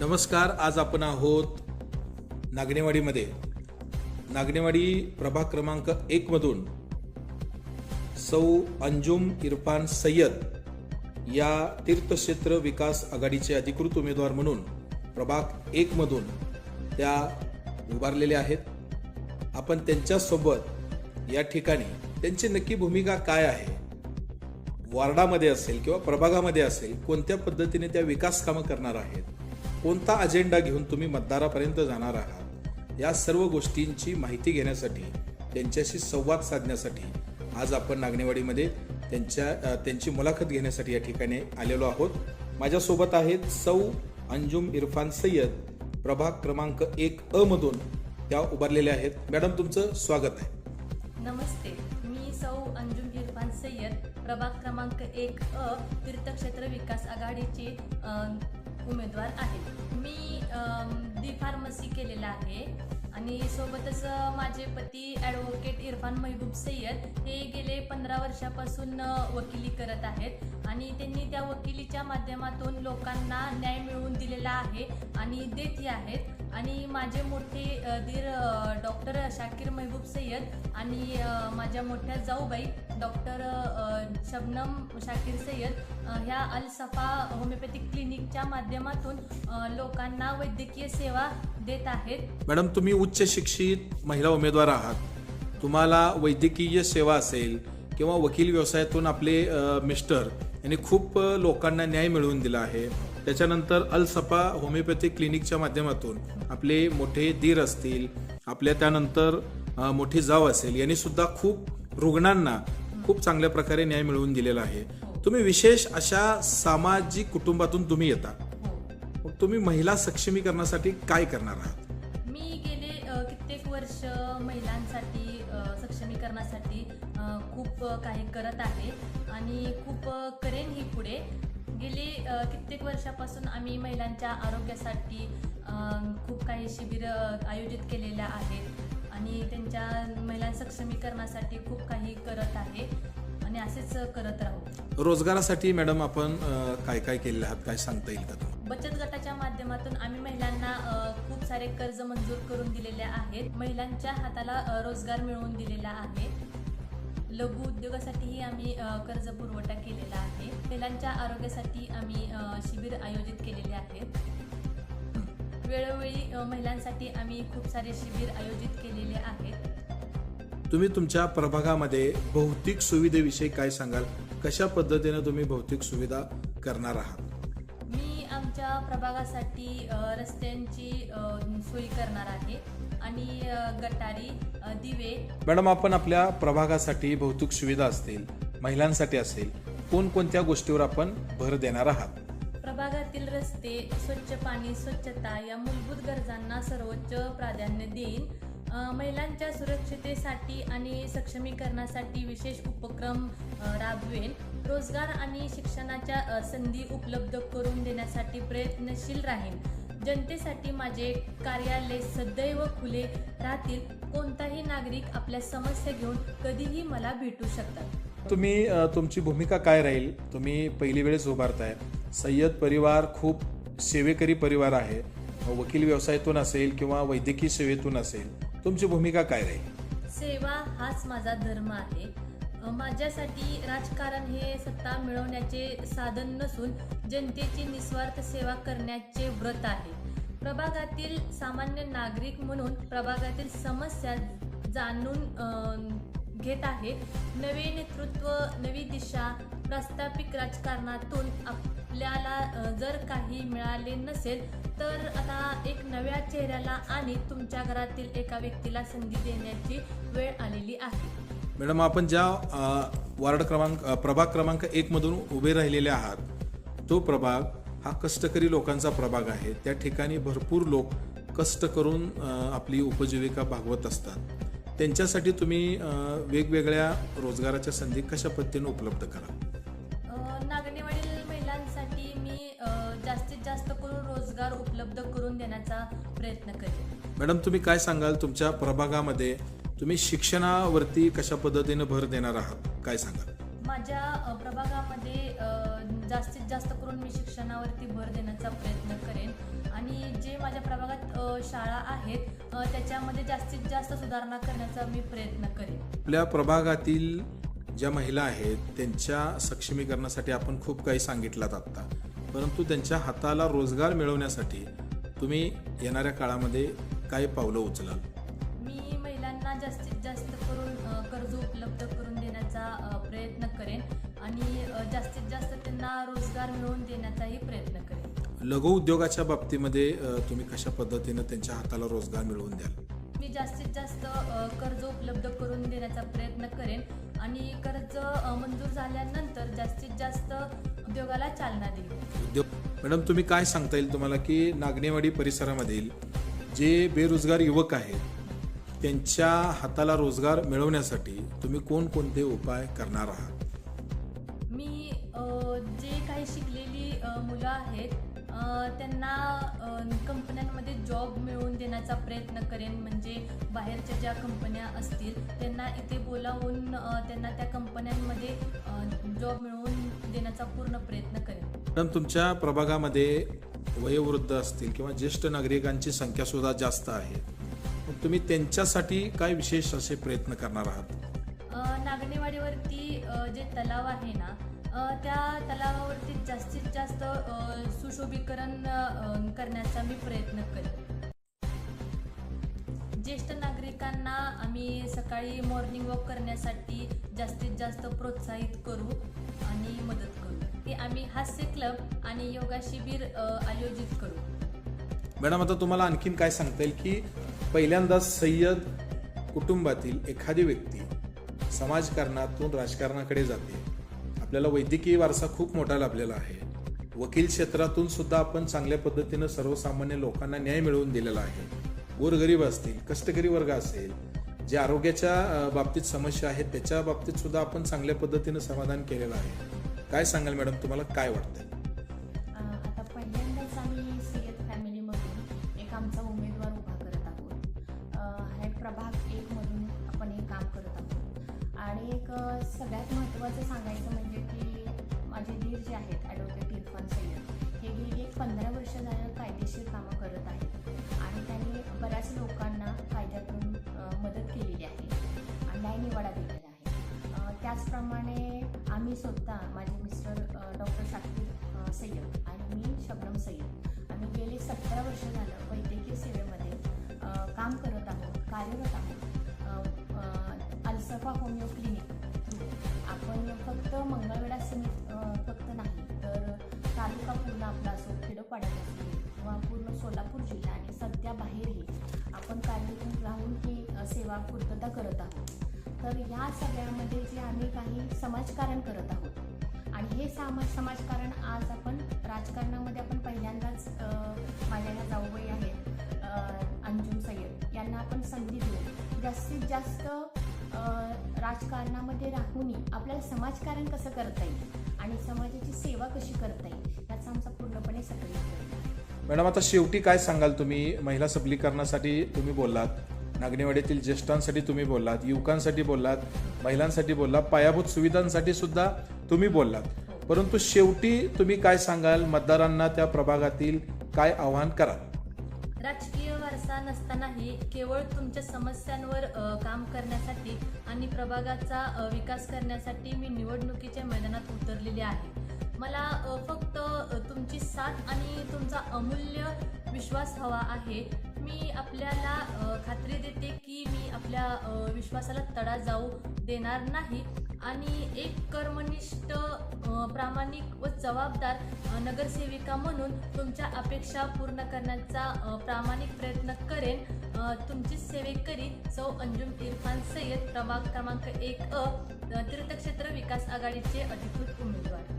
नमस्कार आज आपण आहोत नागणेवाडीमध्ये नागणेवाडी प्रभाग क्रमांक एकमधून सौ अंजुम इरफान सय्यद या तीर्थक्षेत्र विकास आघाडीचे अधिकृत उमेदवार म्हणून प्रभाग एकमधून त्या उभारलेल्या आहेत. आपण त्यांच्यासोबत या ठिकाणी त्यांची नक्की भूमिका काय आहे? वार्डामध्ये असेल किंवा प्रभागामध्ये असेल कोणत्या पद्धतीने त्या विकास कामं करणार आहेत? कोणता अजेंडा घेऊन तुम्ही मतदारापर्यंत जाणार आहात? या सर्व गोष्टींची माहिती घेण्यासाठी त्यांच्याशी संवाद साधण्यासाठी आज आपण नागणेवाडीमध्ये त्यांच्या त्यांची मुलाखत घेण्यासाठी या ठिकाणी आलेलो आहोत. माझ्यासोबत आहेत सौ अंजुम इरफान सय्यद प्रभाग क्रमांक एक अ मधून त्या उभारलेल्या आहेत. मॅडम तुमचं स्वागत आहे. नमस्ते. मी सौ अंजुम इरफान सय्यद प्रभाग क्रमांक एक अ तीर्थक्षेत्र विकास आघाडीची उमेदवार आहे मी डी फार्मसी केलेलं आहे आणि सोबतच माझे पती ॲडव्होकेट इरफान महबूब सय्यद हे गेले पंधरा वर्षापासून वकिली करत आहेत. आणि त्यांनी त्या वकिलीच्या माध्यमातून लोकांना न्याय मिळवून दिलेला आहे आणि देतही आहेत. आणि माझे मोठे धीर डॉक्टर शाकीर महबूब सय्यद आणि माझ्या मोठ्या जाऊबाई डॉक्टर शबनम शाकीर सय्यद ह्या अल सफा होमिओपॅथिक क्लिनिकच्या माध्यमातून लोकांना वैद्यकीय सेवा देत आहेत. मॅडम तुम्ही उच्च शिक्षित महिला उमेदवार आहात. तुम्हाला वैद्यकीय सेवा असेल किंवा वकील व्यवसायातून आपले मिस्टर यांनी खूप लोकांना न्याय मिळवून दिला आहे. त्याच्यानंतर अल सफा होमिओपॅथिक क्लिनिकच्या माध्यमातून आपले मोठे दीर असतील आपल्या त्यानंतर मोठी जाव असेल यांनी सुद्धा खूप रुग्णांना खूप चांगल्या प्रकारे न्याय मिळवून दिलेला आहे. तुम्ही विशेष अशा सामाजिक कुटुंबातून तुम्ही येता. मग तुम्ही महिला सक्षमीकरणासाठी काय करणार आहात? कित्येक वर्ष महिलांसाठी सक्षमीकरणासाठी खूप काही करत आहे आणि खूप करेन ही पुढे. गेली कित्येक वर्षापासून आम्ही महिलांच्या आरोग्यासाठी खूप काही शिबिर आयोजित केलेल्या आहेत आणि त्यांच्या महिला सक्षमीकरणासाठी खूप काही करत आहे आणि असेच करत राहू. रोजगारासाठी मॅडम आपण काय काय केलेलं आहात? काय सांगता येईल का तुम्हाला? बचत गटाच्या माध्यमातून आम्ही महिलांना खूप सारे कर्ज मंजूर करून दिलेले आहेत. महिलांच्या हाताला रोजगार मिळवून दिलेला आहे. लघु उद्योगासाठीही आम्ही कर्ज पुरवठा केलेला आहे. महिलांच्या आरोग्यासाठी आम्ही शिबिर आयोजित केलेले आहेत. वेळोवेळी महिलांसाठी आम्ही खूप सारे शिबिर आयोजित केलेले आहेत. तुम्ही तुमच्या प्रभागामध्ये भौतिक सुविधेविषयी काय सांगाल? कशा पद्धतीने तुम्ही भौतिक सुविधा करणार आहात? आमच्या प्रभागासाठी रस्त्यांची सोय करणार आहे. आणि गटारी दिवे. मॅडम आपण आपल्या प्रभागासाठी भौतिक सुविधा असतील महिलांसाठी असेल कोणकोणत्या गोष्टीवर आपण भर देणार आहात? प्रभागातील रस्ते स्वच्छ पाणी स्वच्छता या मूलभूत गरजांना सर्वोच्च प्राधान्य देईन. महिलांच्या सुरक्षितेसाठी आणि सक्षमीकरणासाठी विशेष उपक्रम राबवेन. रोजगार आणि शिक्षणाच्या संधी उपलब्ध करून देण्यासाठी प्रयत्नशील राहीन. जनतेसाठी माझे कार्यालय सदैव खुले राहतील. कोणताही नागरिक आपल्या समस्या घेऊन कधीही मला भेटू शकतात. तुम्ही तुमची भूमिका काय राहील? तुम्ही पहिली वेळेस उभारताय. सय्यद परिवार खूप सेवेकरी परिवार आहे. वकील व्यवसायातून असेल किंवा वैद्यकीय सेवेतून असेल तुमची भूमिका काय राहील? सेवा हाच माझा धर्म आहे. माझ्यासाठी राजकारण हे सत्ता मिळवण्याचे साधन नसून जनतेची निस्वार्थ सेवा करण्याचे व्रत आहे. प्रभागातील सामान्य नागरिक म्हणून प्रभागातील समस्या जाणून घेत आहे. नवे नेतृत्व नवी दिशा प्रास्ताविक राजकारणातून आपल्याला जर काही मिळाले नसेल तर आता एक नव्या चेहऱ्याला आणि तुमच्या घरातील एका व्यक्तीला संधी देण्याची वेळ आलेली आहे. मॅडम आपण ज्या वार्ड क्रमांक प्रभाग क्रमांक एक मधून उभे राहिलेले आहात तो प्रभाग हा कष्टकरी लोकांचा प्रभाग आहे. त्या ठिकाणी भरपूर लोक कष्ट करून आपली उपजीविका भागवत असतात. त्यांच्यासाठी तुम्ही वेगवेगळ्या रोजगाराच्या संधी कशा पद्धतीने उपलब्ध करा नागणेवाडील महिलांसाठी मी जास्तीत जास्त करून रोजगार उपलब्ध करून देण्याचा प्रयत्न करेन. मॅडम तुम्ही काय सांगाल? तुमच्या प्रभागामध्ये तुम्ही शिक्षणावरती कशा पद्धतीने भर देणार आहात? काय सांगाल? माझ्या प्रभागामध्ये जास्तीत जास्त करून मी शिक्षणावरती भर देण्याचा प्रयत्न करेन. आणि शाळा आहेत त्याच्यामध्ये जास्तीत जास्त सुधारणा करण्याचा मी प्रयत्न करेन. आपल्या प्रभागातील ज्या महिला आहेत त्यांच्या सक्षमीकरणासाठी आपण खूप काही सांगितलं आत्ता. परंतु त्यांच्या हाताला रोजगार मिळवण्यासाठी तुम्ही येणाऱ्या काळामध्ये काय पावलं उचलाल? महिलांना जास्तीत जास्त करून कर्ज उपलब्ध करून देण्याचा प्रयत्न करेन आणि जास्तीत जास्त त्यांना रोजगार मिळवून देण्याचाही प्रयत्न करेन. लघु उद्योगाच्या बाबतीमध्ये तुम्ही कशा पद्धतीनं त्यांच्या हाताला रोजगार मिळवून द्याल? मी जास्तीत जास्त कर्ज उपलब्ध करून देण्याचा प्रयत्न करेन आणि कर्ज मंजूर झाल्यानंतर जास्तीत जास्त उद्योगाला चालना देईन उद्योग मॅडम तुम्ही काय सांगता येईल तुम्हाला की नागणेवाडी परिसरामधील जे बेरोजगार युवक आहेत त्यांच्या हाताला रोजगार मिळवण्यासाठी तुम्ही कोणकोणते उपाय करणार आहात? मी जे काही शिकलेली मुलं आहेत त्यांना कंपन्यांमध्ये जॉब मिळवून देण्याचा प्रयत्न करेन. म्हणजे बाहेरच्या ज्या कंपन्या असतील त्यांना इथे बोलावून त्यांना त्या कंपन्यांमध्ये जॉब मिळवून देण्याचा पूर्ण प्रयत्न करेन. मॅडम तुमच्या प्रभागामध्ये वयोवृद्ध असतील किंवा ज्येष्ठ नागरिकांची संख्या सुद्धा जास्त आहे. तुम्ही त्यांच्यासाठी काय विशेष असे प्रयत्न करणार आहात? अ, जे तलाव आहे ना त्या तलावावरती जास्तीत जास्त सुशोभीकरण करण्याचा मी प्रयत्न करेन. ज्येष्ठ नागरिकांना आम्ही सकाळी मॉर्निंग वॉक करण्यासाठी जास्तीत जास्त प्रोत्साहित करू आणि मदत करू. हे आम्ही हास्य क्लब आणि योगा शिबिर आयोजित करू. मॅडम आता तुम्हाला आणखीन काय सांगता येईल की पहिल्यांदा सय्यद कुटुंबातील एखादी व्यक्ती समाजकारणातून राजकारणाकडे जाते. आपल्याला वैद्यकीय वारसा खूप मोठा लाभलेला आहे. वकील क्षेत्रातून सुद्धा आपण चांगल्या पद्धतीनं सर्वसामान्य लोकांना न्याय मिळवून दिलेला आहे. गोरगरीब असतील कष्टकरी वर्ग असेल जे आरोग्याच्या बाबतीत समस्या आहेत त्याच्या बाबतीत सुद्धा आपण चांगल्या पद्धतीनं समाधान केलेलं आहे. काय सांगाल मॅडम तुम्हाला काय वाटतं सगळ्यात महत्त्वाचं सांगायचं म्हणजे की माझे धीर जे आहेत ॲडव्होकेट इरफान सय्यद हे गेली एक पंधरा वर्ष झालं कायदेशीर कामं करत आहेत. आणि त्यांनी बऱ्याच लोकांना कायद्यातून मदत केलेली आहे आणि न्यायनिवाडा दिलेला आहे. त्याचप्रमाणे आम्ही स्वतः माझे मिस्टर डॉक्टर शाकीर सय्यद आणि मी शबनम सय्यद आम्ही गेले सतरा वर्ष झालं वैद्यकीय सेवेमध्ये काम करत आहोत कार्यरत आहोत. अल्सफा होमिओ क्लिनिक फक्त मंगळवेढा सीमित फक्त नाही तर तालुका पूर्ण आपला असो खेडोपाड्यात असो किंवा पूर्ण सोलापूर जिल्हा आणि सध्या बाहेरही आपण कार्यरत राहून ही सेवा पूर्तता करत आहोत. तर या सगळ्यामध्ये जे आम्ही काही समाजकारण करत आहोत आणि हे समाज समाजकारण आज आपण राजकारणामध्ये आपण पहिल्यांदाच माझ्या ह्या जाऊबाई आहेत अंजुम सय्यद. यांना आपण संधी देऊ. जास्तीत जास्त राजकारणामध्ये राहूनही आपल्याला समाजकारण कसं करता येईल आणि समाजाची सेवा कशी करता येईल याचा आमचा पूर्णपणे सक्रिय मॅडम आता शेवटी काय सांगाल तुम्ही? महिला सबलीकरणासाठी तुम्ही बोललात नागणेवाडीतील ज्येष्ठांसाठी तुम्ही बोललात युवकांसाठी बोललात महिलांसाठी बोललात पायाभूत सुविधांसाठी सुद्धा तुम्ही बोललात. परंतु शेवटी तुम्ही काय सांगाल? मतदारांना त्या प्रभागातील काय आव्हान कराल? राजकीय वारसा नसतानाही केवळ तुमच्या समस्यांवर काम करण्यासाठी आणि प्रभागाचा विकास करण्यासाठी मी निवडणुकीच्या मैदानात उतरलेले आहे. मला फक्त तुमची साथ आणि तुमचा अमूल्य विश्वास हवा आहे. मी आपल्याला खात्री देते की मी आपल्या विश्वासाला तडा जाऊ देणार नाही. आणि एक कर्मनिष्ठ प्रामाणिक व जबाबदार नगरसेविका म्हणून तुमच्या अपेक्षा पूर्ण करण्याचा प्रामाणिक प्रयत्न करेन. तुमची सेवेकरी सौ अंजुम इरफान सय्यद प्रभाग क्रमांक एक अ तीर्थक्षेत्र विकास आघाडीचे अधिकृत उमेदवार.